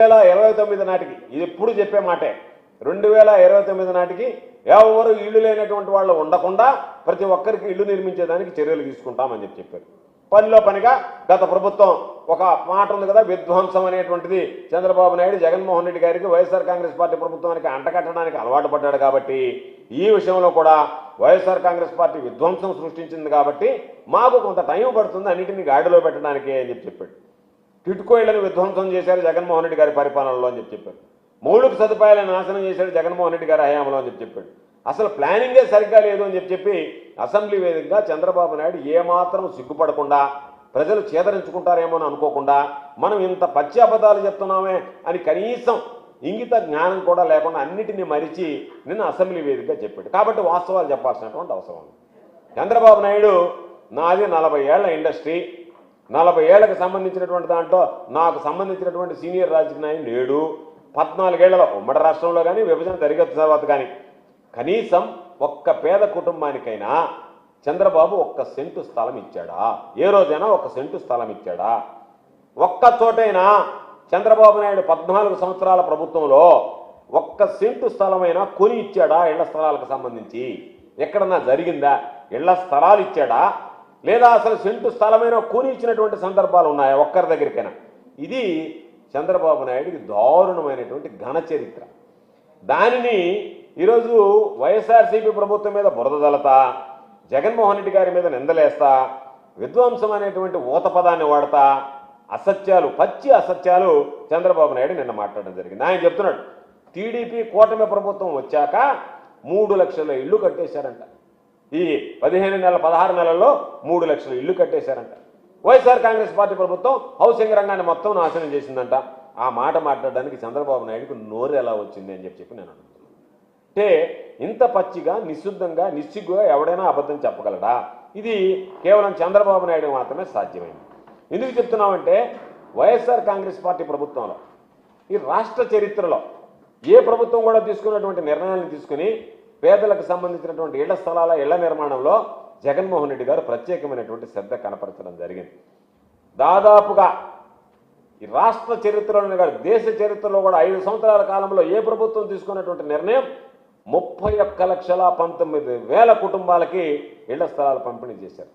వేల ఇరవై తొమ్మిది నాటికి ఇది ఎప్పుడు చెప్పే మాటే రెండు వేల ఇరవై తొమ్మిది నాటికి ఎవరు ఇల్లు లేనటువంటి వాళ్ళు ఉండకుండా ప్రతి ఒక్కరికి ఇల్లు నిర్మించేదానికి చర్యలు తీసుకుంటామని చెప్పి చెప్పారు. పనిలో పనిగా గత ప్రభుత్వం ఒక మాట ఉంది కదా విధ్వంసం అనేటువంటిది చంద్రబాబు నాయుడు జగన్మోహన్ రెడ్డి గారికి వైఎస్ఆర్ కాంగ్రెస్ పార్టీ ప్రభుత్వానికి అంటకట్టడానికి అలవాటు పడ్డాడు కాబట్టి ఈ విషయంలో కూడా వైఎస్ఆర్ కాంగ్రెస్ పార్టీ విధ్వంసం సృష్టించింది కాబట్టి మాకు కొంత టైం పడుతుంది అన్నింటినీ గాడిలో పెట్టడానికి అని చెప్పి చెప్పాడు. టిట్కో ఇళ్ళను విధ్వంసం చేశారు జగన్మోహన్ రెడ్డి గారి పరిపాలనలో అని చెప్పి చెప్పాడు. మౌలిక సదుపాయాలను నాశనం చేశాడు జగన్మోహన్ రెడ్డి గారి హయాంలో అని చెప్పి చెప్పాడు. అసలు ప్లానింగే సరిగ్గా లేదు అని చెప్పి చెప్పి అసెంబ్లీ వేదికగా చంద్రబాబు నాయుడు ఏమాత్రం సిగ్గుపడకుండా ప్రజలు చేదరించుకుంటారేమో అని అనుకోకుండా మనం ఇంత పచ్చి అబద్ధాలు చెప్తున్నామే అని కనీసం ఇంగిత జ్ఞానం కూడా లేకుండా అన్నిటిని మరిచి నిన్న అసెంబ్లీ వేదికగా చెప్పాడు. కాబట్టి వాస్తవాలు చెప్పాల్సినటువంటి అవసరం ఉంది. చంద్రబాబు నాయుడు నాది నలభై ఏళ్ళ ఇండస్ట్రీ నలభై ఏళ్ళకు సంబంధించినటువంటి దాంట్లో నాకు సంబంధించినటువంటి సీనియర్ రాజకీయ నాయకుడు లేడు. పద్నాలుగేళ్ళలో ఉమ్మడి రాష్ట్రంలో కానీ విభజన జరిగిన తర్వాత కానీ కనీసం ఒక్క పేద కుటుంబానికైనా చంద్రబాబు ఒక్క సెంటు స్థలం ఇచ్చాడా? ఏ రోజైనా ఒక్క సెంటు స్థలం ఇచ్చాడా? ఒక్క చోటైనా చంద్రబాబు నాయుడు పద్నాలుగు సంవత్సరాల ప్రభుత్వంలో ఒక్క సెంటు స్థలమైనా కొని ఇచ్చాడా? ఇళ్ళ స్థలాలకు సంబంధించి. ఎక్కడన్నా జరిగిందా? ఇళ్ళ స్థలాలు ఇచ్చాడా? లేదా అసలు సెంటు స్థలమైనా కూనిచ్చినటువంటి సందర్భాలు ఉన్నాయా? ఒక్కరి దగ్గరికైనా. ఇది చంద్రబాబు నాయుడికి దారుణమైనటువంటి ఘన చరిత్ర. దానిని ఈరోజు వైఎస్ఆర్సీపీ ప్రభుత్వం మీద బురదలతా జగన్మోహన్ రెడ్డి గారి మీద నిందలేస్తా విధ్వంసం అనేటువంటి ఊత పదాన్ని వాడతా అసత్యాలు పచ్చి అసత్యాలు చంద్రబాబు నాయుడు నిన్న మాట్లాడడం జరిగింది. ఆయన చెప్తున్నాడు టీడీపీ కూటమి ప్రభుత్వం వచ్చాక మూడు లక్షల ఇళ్ళు కట్టేశారంట. ఈ పదిహేను నెలల పదహారు నెలల్లో మూడు లక్షల ఇల్లు కట్టేశారంట. వైఎస్ఆర్ కాంగ్రెస్ పార్టీ ప్రభుత్వం హౌసింగ్ రంగాన్ని మొత్తం నాశనం చేసిందంట. ఆ మాట మాట్లాడడానికి చంద్రబాబు నాయుడుకు నోరు ఎలా వచ్చింది అని చెప్పి చెప్పి నేను అడుగుతున్నాను అంటే ఇంత పచ్చిగా నిశుద్ధంగా నిస్సిగ్గుగా ఎవడైనా అబద్ధం చెప్పగలడా? ఇది కేవలం చంద్రబాబు నాయుడు మాత్రమే సాధ్యమైంది. ఎందుకు చెప్తున్నామంటే వైఎస్ఆర్ కాంగ్రెస్ పార్టీ ప్రభుత్వంలో ఈ రాష్ట్ర చరిత్రలో ఏ ప్రభుత్వం కూడా తీసుకున్నటువంటి నిర్ణయాలను తీసుకుని పేదలకు సంబంధించినటువంటి ఇళ్ళ స్థలాల ఇళ్ళ నిర్మాణంలో జగన్మోహన్ రెడ్డి గారు ప్రత్యేకమైనటువంటి శ్రద్ధ కనపరచడం జరిగింది. దాదాపుగా ఈ రాష్ట్ర చరిత్రలోనే కాదు దేశ చరిత్రలో కూడా ఐదు సంవత్సరాల కాలంలో ఏ ప్రభుత్వం తీసుకున్నటువంటి నిర్ణయం ముప్పై ఒక్క లక్షల పంతొమ్మిది వేల కుటుంబాలకి ఇళ్ళ స్థలాలు పంపిణీ చేశారు.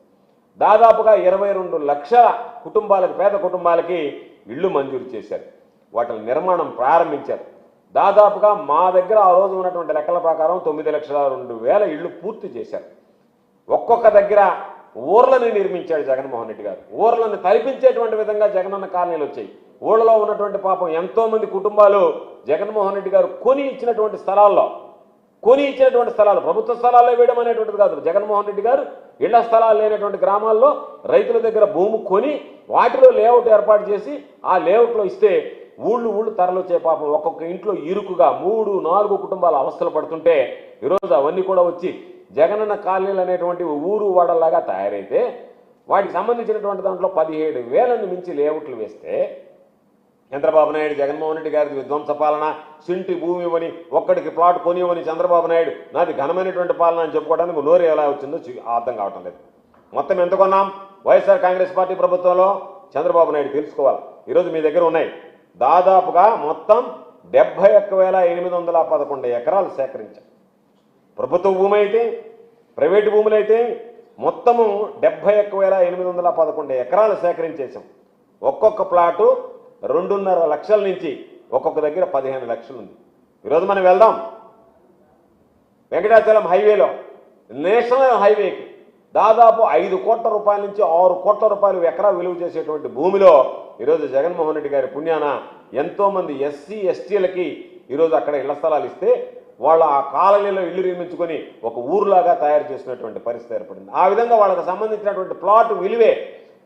దాదాపుగా ఇరవై రెండు లక్షల కుటుంబాలకు పేద కుటుంబాలకి ఇళ్ళు మంజూరు చేశారు. వాటి నిర్మాణం ప్రారంభించారు. దాదాపుగా మా దగ్గర ఆ రోజు ఉన్నటువంటి లెక్కల ప్రకారం తొమ్మిది లక్షల రెండు వేల ఇళ్ళు పూర్తి చేశారు. ఒక్కొక్క దగ్గర ఊర్లని నిర్మించాడు జగన్మోహన్ రెడ్డి గారు. ఊర్లను తలపించేటువంటి విధంగా జగనన్న కాలనీలు వచ్చాయి. ఊళ్ళలో ఉన్నటువంటి పాపం ఎంతోమంది కుటుంబాలు జగన్మోహన్ రెడ్డి గారు కొని ఇచ్చినటువంటి స్థలాల్లో కొని ఇచ్చినటువంటి స్థలాలు ప్రభుత్వ స్థలాల్లో వేయడం అనేటువంటిది కాదు. జగన్మోహన్ రెడ్డి గారు ఇళ్ళ స్థలాలు లేనటువంటి గ్రామాల్లో రైతుల దగ్గర భూమి కొని వాటిలో లేఅవుట్ ఏర్పాటు చేసి ఆ లేఅవుట్లో ఇస్తే ఊళ్ళు ఊళ్ళు తరలొచ్చే పాపం ఒక్కొక్క ఇంట్లో ఇరుకుగా మూడు నాలుగు కుటుంబాలు అవస్థలు పడుతుంటే ఈరోజు అవన్నీ కూడా వచ్చి జగనన్న కాలనీలు అనేటువంటి ఊరు వాడలాగా తయారైతే వాటికి సంబంధించినటువంటి దాంట్లో పదిహేడు వేలను మించి లేఅవుట్లు వేస్తే చంద్రబాబు నాయుడు జగన్మోహన్ రెడ్డి గారి విధ్వంస పాలన సింటి భూమి ఇవ్వని ఒక్కడికి ప్లాట్ కొనివ్వని చంద్రబాబు నాయుడు నాది ఘనమైనటువంటి పాలన అని చెప్పుకోవడానికి నోరు ఎలా వచ్చిందో అర్థం కావటం లేదు. మొత్తం ఎంత కొన్నాం? వైఎస్ఆర్ కాంగ్రెస్ పార్టీ ప్రభుత్వంలో చంద్రబాబు నాయుడు తెలుసుకోవాలి. ఈరోజు మీ దగ్గర ఉన్నాయి. దాదాపుగా మొత్తం డెబ్బై ఒక్క వేల ఎనిమిది వందల పదకొండు ఎకరాలు సేకరించాం ప్రభుత్వ భూమి అయితే ప్రైవేటు భూములు అయితే మొత్తము డెబ్బై ఒక్క వేల ఎనిమిది వందల పదకొండు ఎకరాలు సేకరించేసాం ఒక్కొక్క ప్లాటు రెండున్నర లక్షల నుంచి ఒక్కొక్క దగ్గర పదిహేను లక్షలు ఉంది. ఈరోజు మనం వెళ్దాం. వెంకటాచలం హైవేలో నేషనల్ హైవేకి దాదాపు ఐదు కోట్ల రూపాయల నుంచి ఆరు కోట్ల రూపాయలు ఎకరా విలువ చేసేటువంటి భూమిలో ఈరోజు జగన్మోహన్ రెడ్డి గారి పుణ్యాన ఎంతోమంది ఎస్సీ ఎస్టీలకి ఈరోజు అక్కడ ఇళ్ళ స్థలాలు ఇస్తే వాళ్ళు ఆ కాలనీలో ఇల్లు నిర్మించుకొని ఒక ఊరులాగా తయారు చేసినటువంటి పరిస్థితి ఏర్పడింది. ఆ విధంగా వాళ్ళకి సంబంధించినటువంటి ప్లాట్ విలువే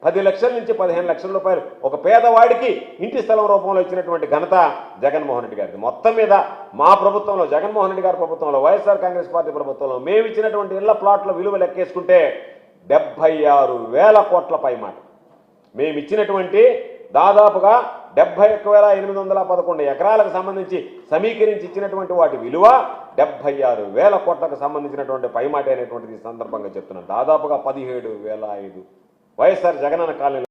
పది లక్షల నుంచి పదిహేను లక్షల రూపాయలు. ఒక పేదవాడికి ఇంటి స్థలం రూపంలో ఇచ్చినటువంటి ఘనత జగన్మోహన్ రెడ్డి గారిది. మొత్తం మీద మా ప్రభుత్వంలో జగన్మోహన్ రెడ్డి గారి ప్రభుత్వంలో వైఎస్ఆర్ కాంగ్రెస్ పార్టీ ప్రభుత్వంలో మేము ఇచ్చినటువంటి ఇళ్ళ ప్లాట్ల విలువ లెక్కేసుకుంటే డెబ్బై ఆరు వేల కోట్ల పై మాట మేము ఇచ్చినటువంటి దాదాపుగా డెబ్బై ఒక్క వేల ఎనిమిది వందల పదకొండు ఎకరాలకు సంబంధించి సమీకరించి ఇచ్చినటువంటి వాటి విలువ డెబ్బై ఆరు వేల కోట్లకు సంబంధించినటువంటి పైమాట అనేటువంటిది సందర్భంగా చెప్తున్నాను. దాదాపుగా పదిహేడు వేల ఐదు వైఎస్ఆర్ జగనన్న కాలనీలో